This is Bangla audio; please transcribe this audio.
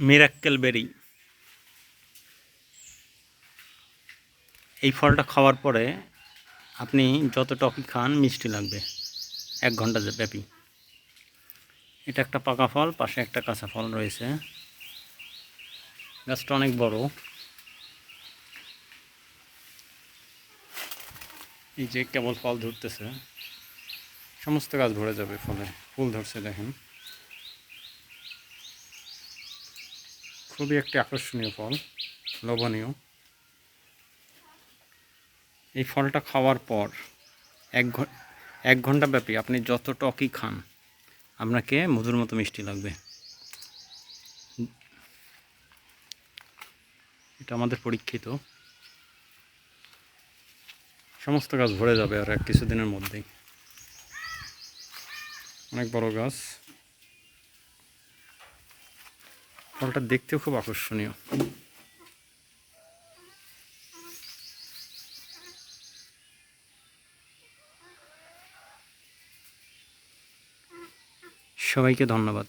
মিরাক্কেল বেরি। এই ফলটা খাওয়ার পরে আপনি যত টকি খান, মিষ্টি লাগবে। এক ঘণ্টা ব্যাপী। এটা একটা পাকা ফল, পাশে একটা কাঁচা ফল রয়েছে। গাছটা অনেক বড়। এই যে কেবল ফল ধরতেছে, সমস্ত গাছ ভরে যাবে ফলে। ফুল ধরছে, দেখেন। খুবই একটি আকর্ষণীয় ফল, লোভনীয়। এই ফলটা খাওয়ার পর এক এক ঘণ্টা ব্যাপী আপনি যত টকই খান, আপনাকে মধুর মতো মিষ্টি লাগবে। এটা আমাদের পরীক্ষিত। সমস্ত গাছ ভরে যাবে আর এক কিছুদিনের মধ্যেই। অনেক বড় গাছ। ফলটা দেখতেও খুব আকর্ষণীয়। সবাইকে ধন্যবাদ।